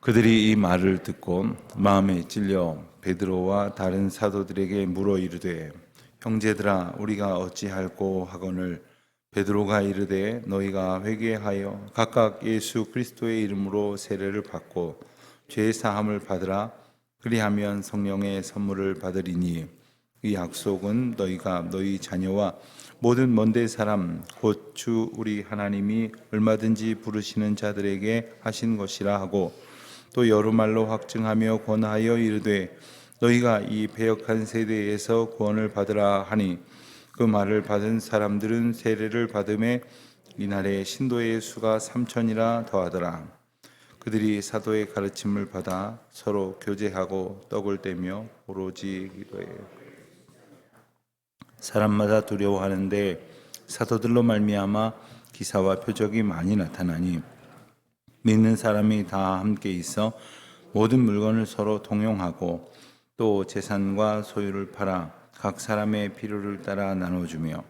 그들이 이 말을 듣고 마음에 찔려 베드로와 다른 사도들에게 물어 이르되 형제들아 우리가 어찌할꼬 하거늘 베드로가 이르되 너희가 회개하여 각각 예수 그리스도의 이름으로 세례를 받고 죄 사함을 받으라. 그리하면 성령의 선물을 받으리니 이 약속은 너희가 너희 자녀와 모든 먼데 사람 곧 주 우리 하나님이 얼마든지 부르시는 자들에게 하신 것이라 하고 또 여러 말로 확증하며 권하여 이르되 너희가 이 배역한 세대에서 구원을 받으라 하니 그 말을 받은 사람들은 세례를 받음에 이날에 신도의 수가 삼천이라 더하더라. 그들이 사도의 가르침을 받아 서로 교제하고 떡을 떼며 오로지 기도해. 사람마다 두려워하는데 사도들로 말미암아 기사와 표적이 많이 나타나니 믿는 사람이 다 함께 있어 모든 물건을 서로 통용하고 또 재산과 소유를 팔아 각 사람의 필요를 따라 나눠주며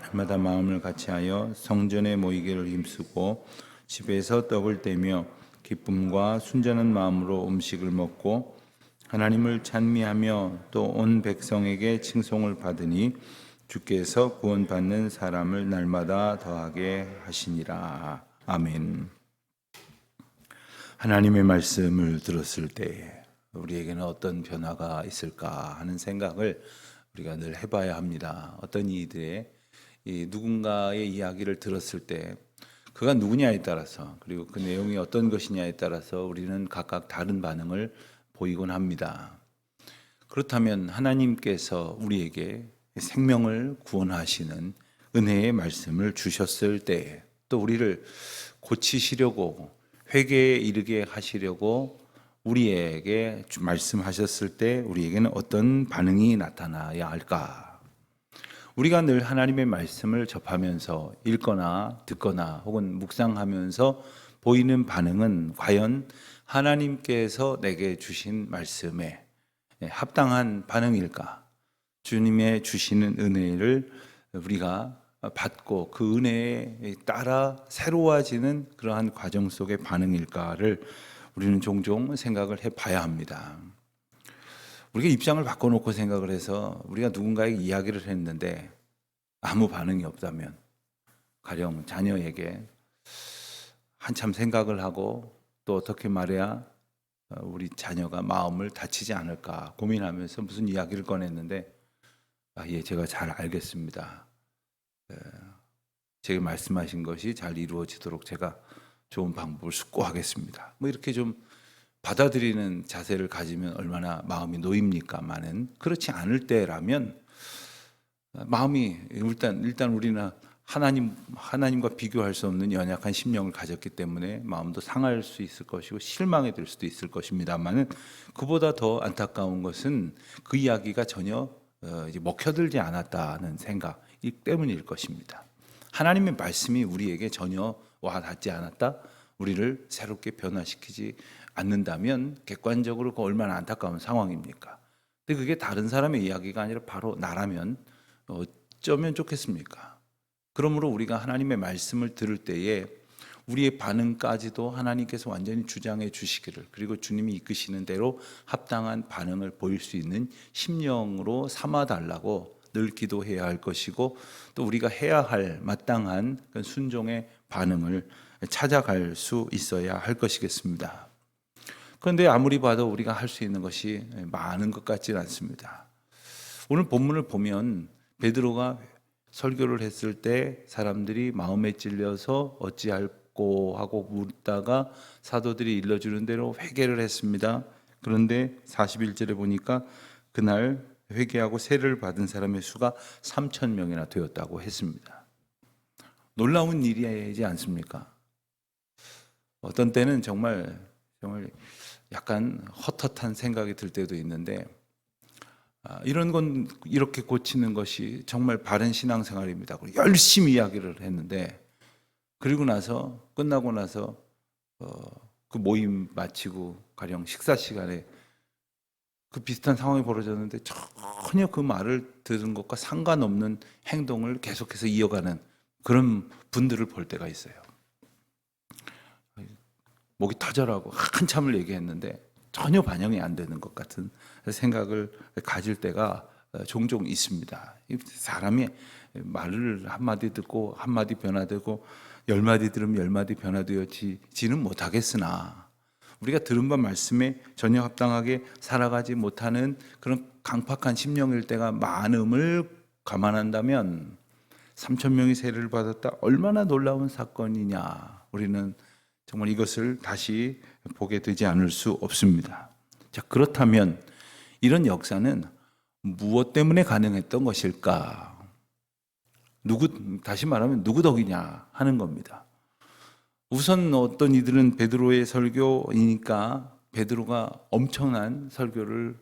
날마다 마음을 같이하여 성전에 모이기를 힘쓰고 집에서 떡을 떼며 기쁨과 순전한 마음으로 음식을 먹고 하나님을 찬미하며 또 온 백성에게 칭송을 받으니 주께서 구원받는 사람을 날마다 더하게 하시니라. 아멘. 하나님의 말씀을 들었을 때 우리에게는 어떤 변화가 있을까 하는 생각을 우리가 늘 해봐야 합니다. 어떤 이들의 이 누군가의 이야기를 들었을 때 그가 누구냐에 따라서 그리고 그 내용이 어떤 것이냐에 따라서 우리는 각각 다른 반응을 보이곤 합니다. 그렇다면 하나님께서 우리에게 생명을 구원하시는 은혜의 말씀을 주셨을 때또 우리를 고치시려고 회개에 이르게 하시려고 우리에게 말씀하셨을 때 우리에게는 어떤 반응이 나타나야 할까? 우리가 늘 하나님의 말씀을 접하면서 읽거나 듣거나 혹은 묵상하면서 보이는 반응은 과연 하나님께서 내게 주신 말씀에 합당한 반응일까? 주님의 주시는 은혜를 우리가 받고 그 은혜에 따라 새로워지는 그러한 과정 속의 반응일까를 우리는 종종 생각을 해 봐야 합니다. 우리가 입장을 바꿔놓고 생각을 해서 우리가 누군가에게 이야기를 했는데 아무 반응이 없다면 가령 자녀에게 한참 생각을 하고 또 어떻게 말해야 우리 자녀가 마음을 다치지 않을까 고민하면서 무슨 이야기를 꺼냈는데 아, 예, 제가 잘 알겠습니다. 예, 제가 말씀하신 것이 잘 이루어지도록 제가 좋은 방법을 숙고하겠습니다. 뭐 이렇게 좀 받아들이는 자세를 가지면 얼마나 마음이 놓입니까만은. 그렇지 않을 때라면 마음이 일단 일단 우리는 하나님 하나님과 비교할 수 없는 연약한 심령을 가졌기 때문에 마음도 상할 수 있을 것이고 실망이 될 수도 있을 것입니다만은 그보다 더 안타까운 것은 그 이야기가 전혀 어, 먹혀들지 않았다는 생각이 때문일 것입니다. 하나님의 말씀이 우리에게 전혀 와 닿지 않았다. 우리를 새롭게 변화시키지 않는다면 객관적으로 그 얼마나 안타까운 상황입니까? 근데 그게 다른 사람의 이야기가 아니라 바로 나라면 어쩌면 좋겠습니까? 그러므로 우리가 하나님의 말씀을 들을 때에 우리의 반응까지도 하나님께서 완전히 주장해 주시기를 그리고 주님이 이끄시는 대로 합당한 반응을 보일 수 있는 심령으로 삼아 달라고 늘 기도해야 할 것이고 또 우리가 해야 할 마땅한 그 순종의 반응을 찾아갈 수 있어야 할 것이겠습니다. 그런데 아무리 봐도 우리가 할 수 있는 것이 많은 것 같지는 않습니다. 오늘 본문을 보면 베드로가 설교를 했을 때 사람들이 마음에 찔려서 어찌할꼬 하고 묻다가 사도들이 일러주는 대로 회개를 했습니다. 그런데 41절에 보니까 그날 회개하고 세례를 받은 사람의 수가 3천 명이나 되었다고 했습니다. 놀라운 일이지 않습니까? 어떤 때는 정말 정말 약간 헛헛한 생각이 들 때도 있는데 아, 이런 건 이렇게 고치는 것이 정말 바른 신앙생활입니다. 열심히 이야기를 했는데 그리고 나서 끝나고 나서 어, 그 모임 마치고 가령 식사 시간에 그 비슷한 상황이 벌어졌는데 전혀 그 말을 들은 것과 상관없는 행동을 계속해서 이어가는 그런 분들을 볼 때가 있어요. 목이 터져라고 한참을 얘기했는데 전혀 반영이 안 되는 것 같은 생각을 가질 때가 어, 종종 있습니다. 이 사람이 말을 한마디 듣고 한마디 변화되고 열 마디 들으면 열 마디 변화되어지지는 못하겠으나 우리가 들은 바 말씀에 전혀 합당하게 살아가지 못하는 그런 강팍한 심령일 때가 많음을 감안한다면 3천 명이 세례를 받았다 얼마나 놀라운 사건이냐 우리는 정말 이것을 다시 보게 되지 않을 수 없습니다. 자 그렇다면 이런 역사는 무엇 때문에 가능했던 것일까? 누구 다시 말하면 누구 덕이냐 하는 겁니다. 우선 어떤 이들은 베드로의 설교이니까 베드로가 엄청난 설교를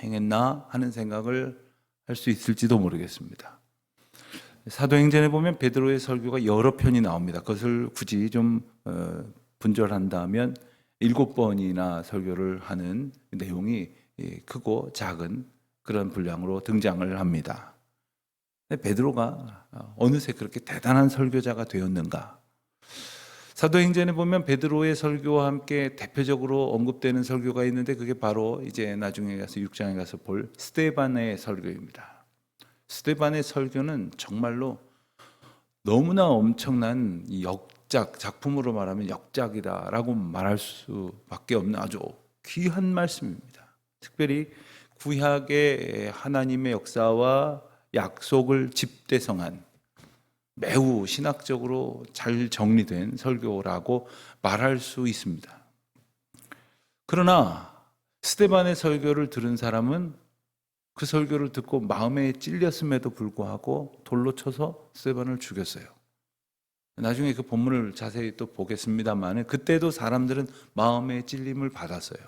행했나 하는 생각을 할 수 있을지도 모르겠습니다. 사도행전에 보면 베드로의 설교가 여러 편이 나옵니다. 그것을 굳이 좀 어, 분절한다면 일곱 번이나 설교를 하는 내용이 예, 크고 작은 그런 분량으로 등장을 합니다. 베드로가 어느새 그렇게 대단한 설교자가 되었는가? 사도행전에 보면 베드로의 설교와 함께 대표적으로 언급되는 설교가 있는데 그게 바로 이제 나중에 가서 6장에 가서 볼 스테반의 설교입니다. 스테반의 설교는 정말로 너무나 엄청난 이 역작 작품으로 말하면 역작이다라고 말할 수밖에 없는 아주 귀한 말씀입니다. 특별히 구약의 하나님의 역사와 약속을 집대성한 매우 신학적으로 잘 정리된 설교라고 말할 수 있습니다. 그러나 스테반의 설교를 들은 사람은 그 설교를 듣고 마음에 찔렸음에도 불구하고 돌로 쳐서 스테반을 죽였어요. 나중에 그 본문을 자세히 또 보겠습니다만 그때도 사람들은 마음의 찔림을 받았어요.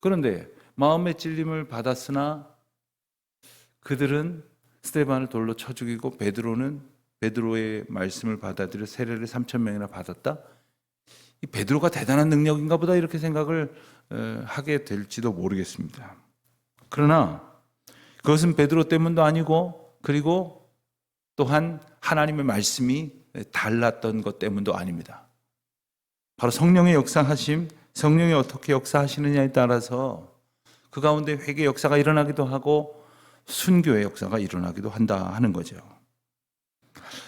그런데 마음의 찔림을 받았으나 그들은 스테반을 돌로 쳐 죽이고 베드로는 베드로의 말씀을 받아들여 세례를 3천 명이나 받았다. 이 베드로가 대단한 능력인가 보다 이렇게 생각을 어, 하게 될지도 모르겠습니다. 그러나 그것은 베드로 때문도 아니고 그리고 또한 하나님의 말씀이 달랐던 것 때문도 아닙니다. 바로 성령의 역사하심, 성령이 어떻게 역사하시느냐에 따라서 그 가운데 회개 역사가 일어나기도 하고 순교의 역사가 일어나기도 한다 하는 거죠.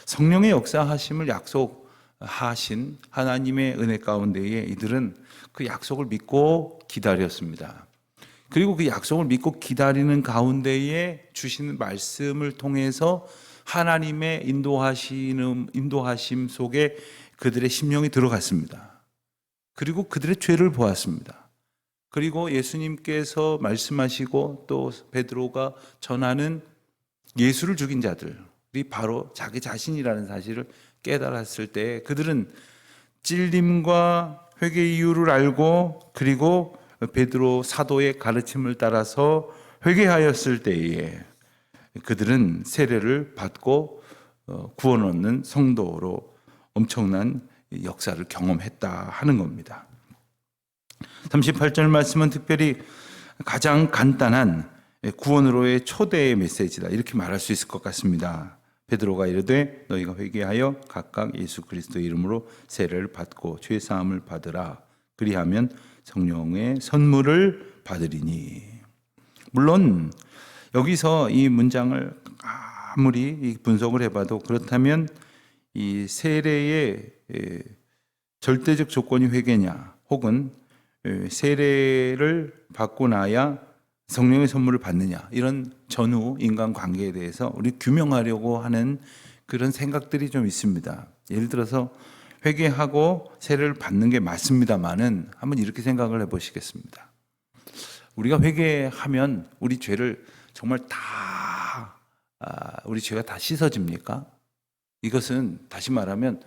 성령의 역사하심을 약속하신 하나님의 은혜 가운데에 이들은 그 약속을 믿고 기다렸습니다. 그리고 그 약속을 믿고 기다리는 가운데에 주시는 말씀을 통해서 하나님의 인도하시는 인도하심 속에 그들의 심령이 들어갔습니다. 그리고 그들의 죄를 보았습니다. 그리고 예수님께서 말씀하시고 또 베드로가 전하는 예수를 죽인 자들이 바로 자기 자신이라는 사실을 깨달았을 때 그들은 찔림과 회개 이유를 알고 그리고 베드로 사도의 가르침을 따라서 회개하였을 때에 그들은 세례를 받고 어, 구원 얻는 성도로 엄청난 역사를 경험했다 하는 겁니다. 38절 말씀은 특별히 가장 간단한 구원으로의 초대의 메시지다. 이렇게 말할 수 있을 것 같습니다. 베드로가 이르되 너희가 회개하여 각각 예수 그리스도 이름으로 세례를 받고 죄 사함을 받으라. 그리하면 성령의 선물을 받으리니. 물론 여기서 이 문장을 아무리 분석을 해봐도 그렇다면 이 세례의 절대적 조건이 회개냐 혹은 세례를 받고 나야 성령의 선물을 받느냐 이런 전후 인간 관계에 대해서 우리 규명하려고 하는 그런 생각들이 좀 있습니다. 예를 들어서 회개하고 세례를 받는 게 맞습니다만은 한번 이렇게 생각을 해보시겠습니다. 우리가 회개하면 우리 죄를 정말 다 아, 우리 죄가 다 씻어집니까? 이것은 다시 말하면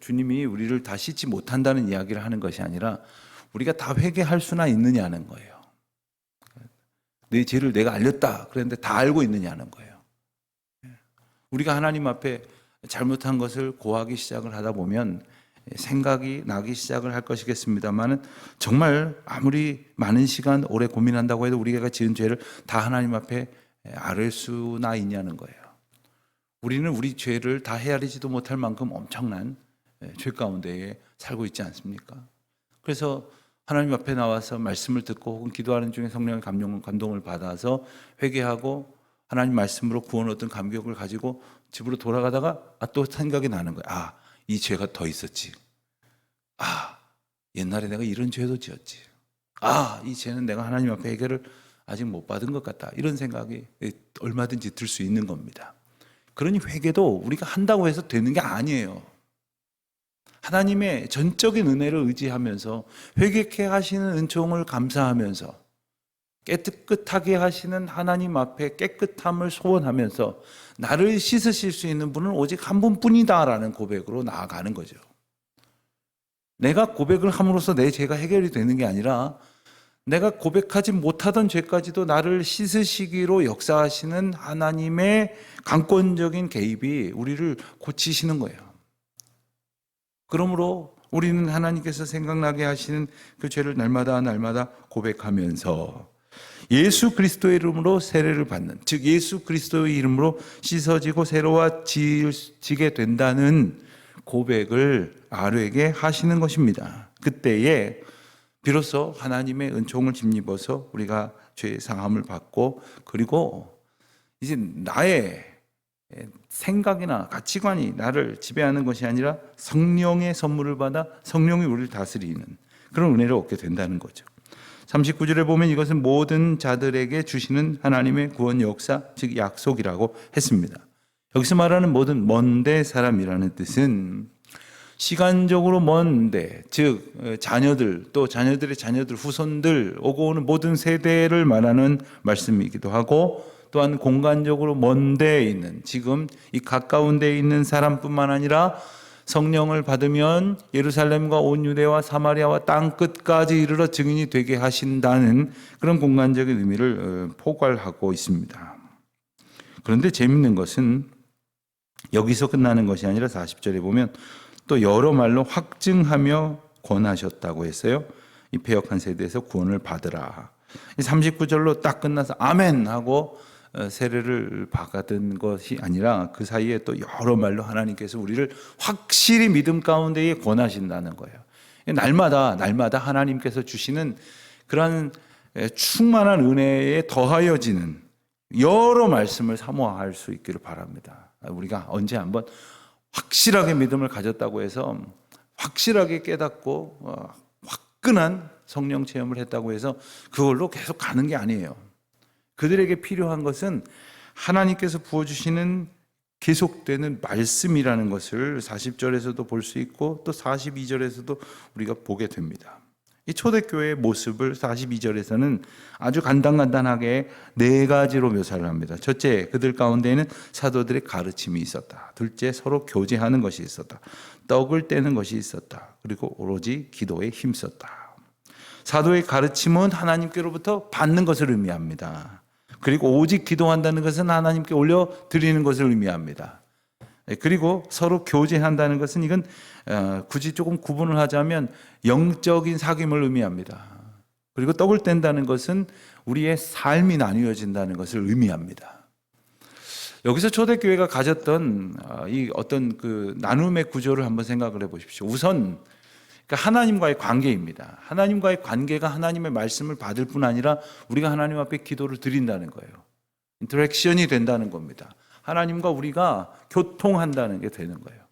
주님이 우리를 다 씻지 못한다는 이야기를 하는 것이 아니라 우리가 다 회개할 수나 있느냐는 거예요. 내 죄를 내가 알렸다. 그랬는데 다 알고 있느냐는 거예요. 우리가 하나님 앞에 잘못한 것을 고하기 시작을 하다 보면 생각이 나기 시작을 할 것이겠습니다만은 정말 아무리 많은 시간 오래 고민한다고 해도 우리가 지은 죄를 다 하나님 앞에 알을 수나 있냐는 거예요. 우리는 우리 죄를 다 헤아리지도 못할 만큼 엄청난 죄 가운데에 살고 있지 않습니까? 그래서 하나님 앞에 나와서 말씀을 듣고 혹은 기도하는 중에 성령의 감동, 감동을 받아서 회개하고 하나님 말씀으로 구원 얻은 감격을 가지고 집으로 돌아가다가 아, 또 생각이 나는 거야. 아, 이 죄가 더 있었지. 아, 옛날에 내가 이런 죄도 지었지. 아, 이 죄는 내가 하나님 앞에 해결을 아직 못 받은 것 같다. 이런 생각이 얼마든지 들 수 있는 겁니다. 그러니 회개도 우리가 한다고 해서 되는 게 아니에요. 하나님의 전적인 은혜를 의지하면서 회개케 하시는 은총을 감사하면서 깨끗하게 하시는 하나님 앞에 깨끗함을 소원하면서 나를 씻으실 수 있는 분은 오직 한 분뿐이다라는 고백으로 나아가는 거죠. 내가 고백을 함으로써 내 죄가 해결이 되는 게 아니라 내가 고백하지 못하던 죄까지도 나를 씻으시기로 역사하시는 하나님의 강권적인 개입이 우리를 고치시는 거예요. 그러므로 우리는 하나님께서 생각나게 하시는 그 죄를 날마다 날마다 고백하면서 예수 그리스도의 이름으로 세례를 받는 즉 예수 그리스도의 이름으로 씻어지고 새로워지게 된다는 고백을 아르에게 하시는 것입니다. 그때에 비로소 하나님의 은총을 힘입어서 우리가 죄의 상함을 받고 그리고 이제 나의 생각이나 가치관이 나를 지배하는 것이 아니라 성령의 선물을 받아 성령이 우리를 다스리는 그런 은혜를 얻게 된다는 거죠. 39절에 보면 이것은 모든 자들에게 주시는 하나님의 구원 역사, 즉 약속이라고 했습니다. 여기서 말하는 모든 먼데 사람이라는 뜻은 시간적으로 먼데, 즉 자녀들 또 자녀들의 자녀들 후손들 오고 오는 모든 세대를 말하는 말씀이기도 하고 또한 공간적으로 먼 데에 있는 지금 이 가까운 데에 있는 사람뿐만 아니라 성령을 받으면 예루살렘과 온 유대와 사마리아와 땅 끝까지 이르러 증인이 되게 하신다는 그런 공간적인 의미를 어, 포괄하고 있습니다. 그런데 재밌는 것은 여기서 끝나는 것이 아니라 40절에 보면 또 여러 말로 확증하며 권하셨다고 했어요. 이 폐역한 세대에서 구원을 받으라. 39절로 딱 끝나서 아멘 하고 어, 세례를 받은 것이 아니라 그 사이에 또 여러 말로 하나님께서 우리를 확실히 믿음 가운데에 권하신다는 거예요. 날마다 날마다 하나님께서 주시는 그러한 충만한 은혜에 더하여지는 여러 말씀을 사모할 수 있기를 바랍니다. 우리가 언제 한번 확실하게 믿음을 가졌다고 해서 확실하게 깨닫고 어, 화끈한 성령 체험을 했다고 해서 그걸로 계속 가는 게 아니에요. 그들에게 필요한 것은 하나님께서 부어주시는 계속되는 말씀이라는 것을 40절에서도 볼 수 있고 또 42절에서도 우리가 보게 됩니다. 이 초대교회의 모습을 42절에서는 아주 간단간단하게 네 가지로 묘사를 합니다. 첫째, 그들 가운데에는 사도들의 가르침이 있었다. 둘째, 서로 교제하는 것이 있었다. 떡을 떼는 것이 있었다. 그리고 오로지 기도에 힘썼다. 사도의 가르침은 하나님께로부터 받는 것을 의미합니다. 그리고 오직 기도한다는 것은 하나님께 올려 드리는 것을 의미합니다. 예, 그리고 서로 교제한다는 것은 이건 어, 굳이 조금 구분을 하자면 영적인 사귐을 의미합니다. 그리고 떡을 뗀다는 것은 우리의 삶이 나뉘어진다는 것을 의미합니다. 여기서 초대교회가 가졌던 어, 이 어떤 그 나눔의 구조를 한번 생각을 해 보십시오. 우선 그러니까 하나님과의 관계입니다. 하나님과의 관계가 하나님의 말씀을 받을 뿐 아니라 우리가 하나님 앞에 기도를 드린다는 거예요. 인터랙션이 된다는 겁니다. 하나님과 우리가 교통한다는 게 되는 거예요.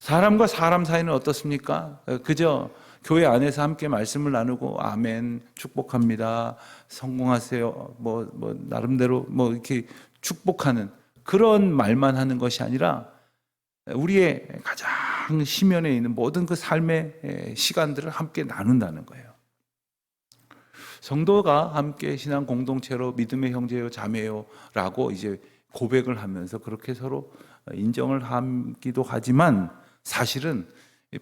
사람과 사람 사이는 어떻습니까? 그저 교회 안에서 함께 말씀을 나누고 아멘 축복합니다 성공하세요 뭐, 뭐 나름대로 뭐 이렇게 축복하는 그런 말만 하는 것이 아니라 우리의 가장 심연에 있는 모든 그 삶의 시간들을 함께 나눈다는 거예요. 성도가 함께 신앙 공동체로 믿음의 형제요 자매요라고 이제 고백을 하면서 그렇게 서로 인정을 하기도 하지만 사실은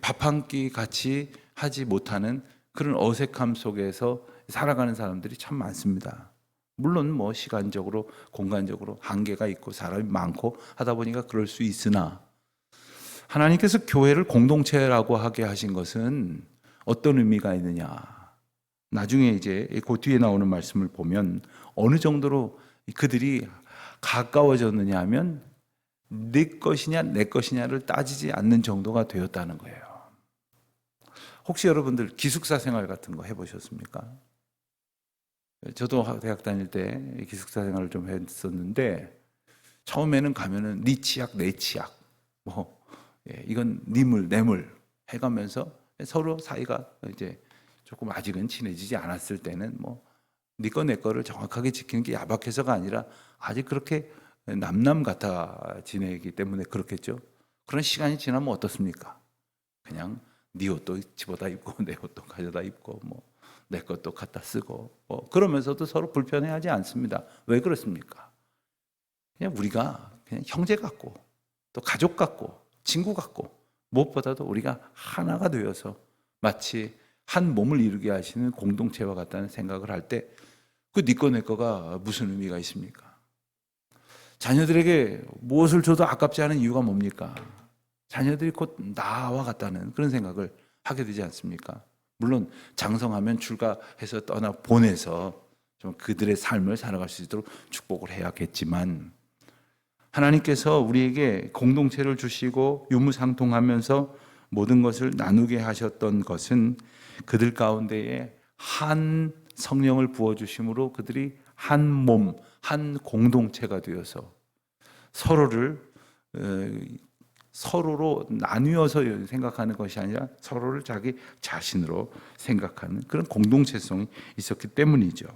밥 한 끼 같이 하지 못하는 그런 어색함 속에서 살아가는 사람들이 참 많습니다. 물론 뭐 시간적으로 공간적으로 한계가 있고 사람이 많고 하다 보니까 그럴 수 있으나 하나님께서 교회를 공동체라고 하게 하신 것은 어떤 의미가 있느냐? 나중에 이제 그 뒤에 나오는 말씀을 보면 어느 정도로 그들이 가까워졌느냐 하면 네 것이냐 내 것이냐를 따지지 않는 정도가 되었다는 거예요. 혹시 여러분들 기숙사 생활 같은 거 해보셨습니까? 저도 대학 다닐 때 기숙사 생활을 좀 했었는데 처음에는 가면은 네 치약 내 치약 뭐 예, 이건 니물 내물 해가면서 서로 사이가 이제 조금 아직은 친해지지 않았을 때는 뭐 니거 내 거를 정확하게 지키는 게 야박해서가 아니라 아직 그렇게 남남 같아 지내기 때문에 그렇겠죠. 그런 시간이 지나면 어떻습니까? 그냥 네 옷도 집어다 입고 내 옷도 가져다 입고 뭐 내 것도 갖다 쓰고 뭐 그러면서도 서로 불편해하지 않습니다. 왜 그렇습니까? 그냥 우리가 그냥 형제 같고 또 가족 같고 친구 같고 무엇보다도 우리가 하나가 되어서 마치 한 몸을 이루게 하시는 공동체와 같다는 생각을 할 때 그 니꺼 내 거가 무슨 의미가 있습니까? 자녀들에게 무엇을 줘도 아깝지 않은 이유가 뭡니까? 자녀들이 곧 나와 같다는 그런 생각을 하게 되지 않습니까? 물론 장성하면 출가해서 떠나 보내서 좀 그들의 삶을 살아갈 수 있도록 축복을 해야겠지만 하나님께서 우리에게 공동체를 주시고 유무상통하면서 모든 것을 나누게 하셨던 것은 그들 가운데에 한 성령을 부어 주심으로 그들이 한 몸, 한 공동체가 되어서 서로를 어, 서로로 나뉘어서 생각하는 것이 아니라 서로를 자기 자신으로 생각하는 그런 공동체성이 있었기 때문이죠.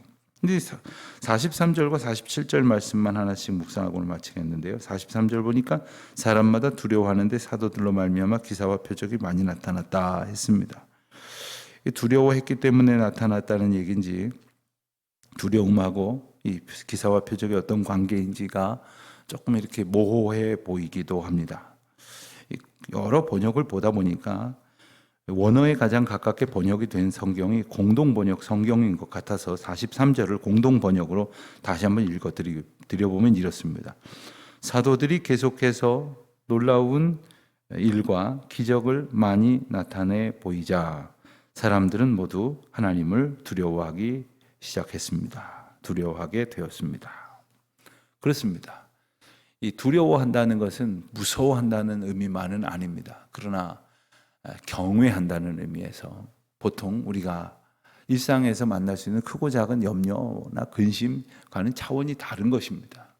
근데 43절과 47절 말씀만 하나씩 묵상하고 오늘 마치겠는데요. 43절 보니까 사람마다 두려워하는데 사도들로 말미암아 기사와 표적이 많이 나타났다 했습니다. 두려워했기 때문에 나타났다는 얘기인지 두려움하고 이 기사와 표적이 어떤 관계인지가 조금 이렇게 모호해 보이기도 합니다. 여러 번역을 보다 보니까 원어에 가장 가깝게 번역이 된 성경이 공동 번역 성경인 것 같아서 43절을 공동 번역으로 다시 한번 읽어 드려보면 이렇습니다. 사도들이 계속해서 놀라운 일과 기적을 많이 나타내 보이자 사람들은 모두 하나님을 두려워하기 시작했습니다. 두려워하게 되었습니다. 그렇습니다. 이 두려워한다는 것은 무서워한다는 의미만은 아닙니다. 그러나 경외한다는 의미에서 보통 우리가 일상에서 만날 수 있는 크고 작은 염려나 근심과는 차원이 다른 것입니다.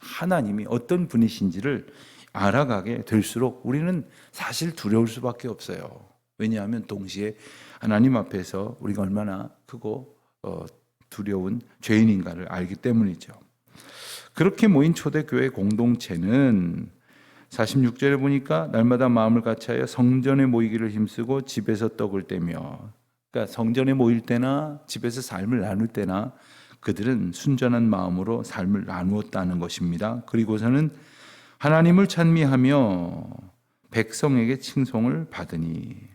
하나님이 어떤 분이신지를 알아가게 될수록 우리는 사실 두려울 수밖에 없어요. 왜냐하면 동시에 하나님 앞에서 우리가 얼마나 크고 어, 두려운 죄인인가를 알기 때문이죠. 그렇게 모인 초대교회 공동체는 46절에 보니까 날마다 마음을 같이하여 성전에 모이기를 힘쓰고 집에서 떡을 떼며 그러니까 성전에 모일 때나 집에서 삶을 나눌 때나 그들은 순전한 마음으로 삶을 나누었다는 것입니다. 그리고서는 하나님을 찬미하며 백성에게 칭송을 받으니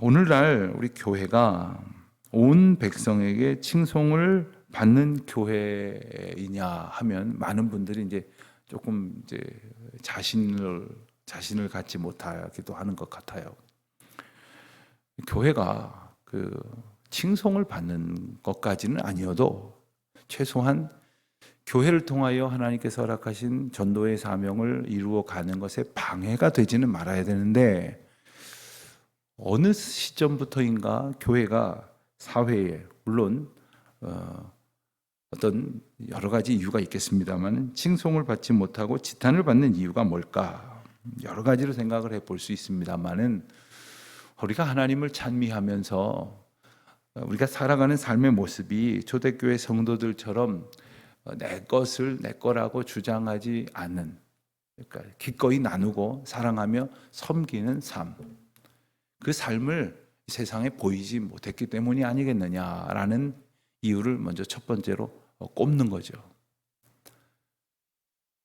오늘날 우리 교회가 온 백성에게 칭송을 받는 교회이냐 하면 많은 분들이 이제 조금 이제 자신을 자신을 갖지 못하기도 하는 것 같아요. 교회가 그 칭송을 받는 것까지는 아니어도 최소한 교회를 통하여 하나님께서 허락하신 전도의 사명을 이루어 가는 것에 방해가 되지는 말아야 되는데 어느 시점부터인가 교회가 사회에 물론 어, 어떤 여러 가지 이유가 있겠습니다만 칭송을 받지 못하고 지탄을 받는 이유가 뭘까? 여러 가지로 생각을 해볼 수 있습니다만은 우리가 하나님을 찬미하면서 우리가 살아가는 삶의 모습이 초대교회 성도들처럼 내 것을 내 거라고 주장하지 않는 그러니까 기꺼이 나누고 사랑하며 섬기는 삶. 그 삶을 세상에 보이지 못했기 때문이 아니겠느냐라는 이유를 먼저 첫 번째로 어, 꼽는 거죠.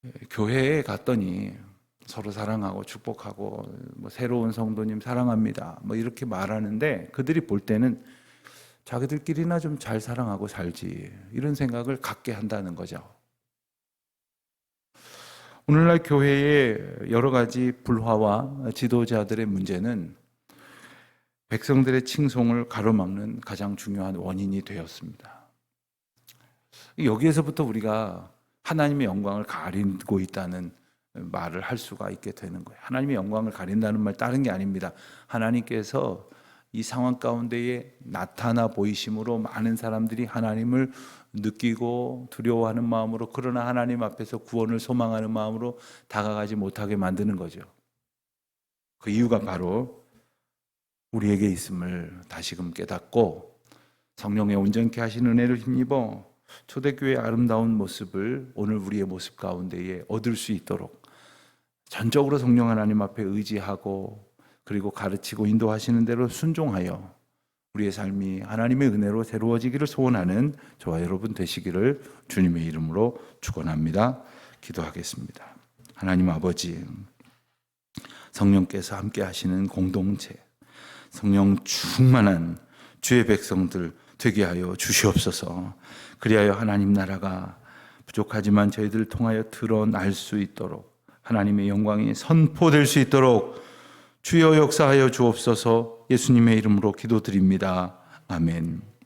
예, 교회에 갔더니 서로 사랑하고 축복하고 뭐 새로운 성도님 사랑합니다. 뭐 이렇게 말하는데 그들이 볼 때는 자기들끼리나 좀 잘 사랑하고 살지 이런 생각을 갖게 한다는 거죠. 오늘날 교회의 여러 가지 불화와 지도자들의 문제는 백성들의 칭송을 가로막는 가장 중요한 원인이 되었습니다. 여기에서부터 우리가 하나님의 영광을 가리고 있다는 말을 할 수가 있게 되는 거예요. 하나님의 영광을 가린다는 말 다른 게 아닙니다. 하나님께서 이 상황 가운데에 나타나 보이심으로 많은 사람들이 하나님을 느끼고 두려워하는 마음으로 그러나 하나님 앞에서 구원을 소망하는 마음으로 다가가지 못하게 만드는 거죠. 그 이유가 바로 우리에게 있음을 다시금 깨닫고 성령의 온전케 하시는 은혜를 힘입어 초대교회의 아름다운 모습을 오늘 우리의 모습 가운데에 얻을 수 있도록 전적으로 성령 하나님 앞에 의지하고 그리고 가르치고 인도하시는 대로 순종하여 우리의 삶이 하나님의 은혜로 새로워지기를 소원하는 저와 여러분 되시기를 주님의 이름으로 축원합니다. 기도하겠습니다. 하나님 아버지 성령께서 함께 하시는 공동체 성령 충만한 주의 백성들 되게 하여 주시옵소서. 그리하여 하나님 나라가 부족하지만 저희들 통하여 드러날 수 있도록 하나님의 영광이 선포될 수 있도록 주여 역사하여 주옵소서 예수님의 이름으로 기도드립니다. 아멘.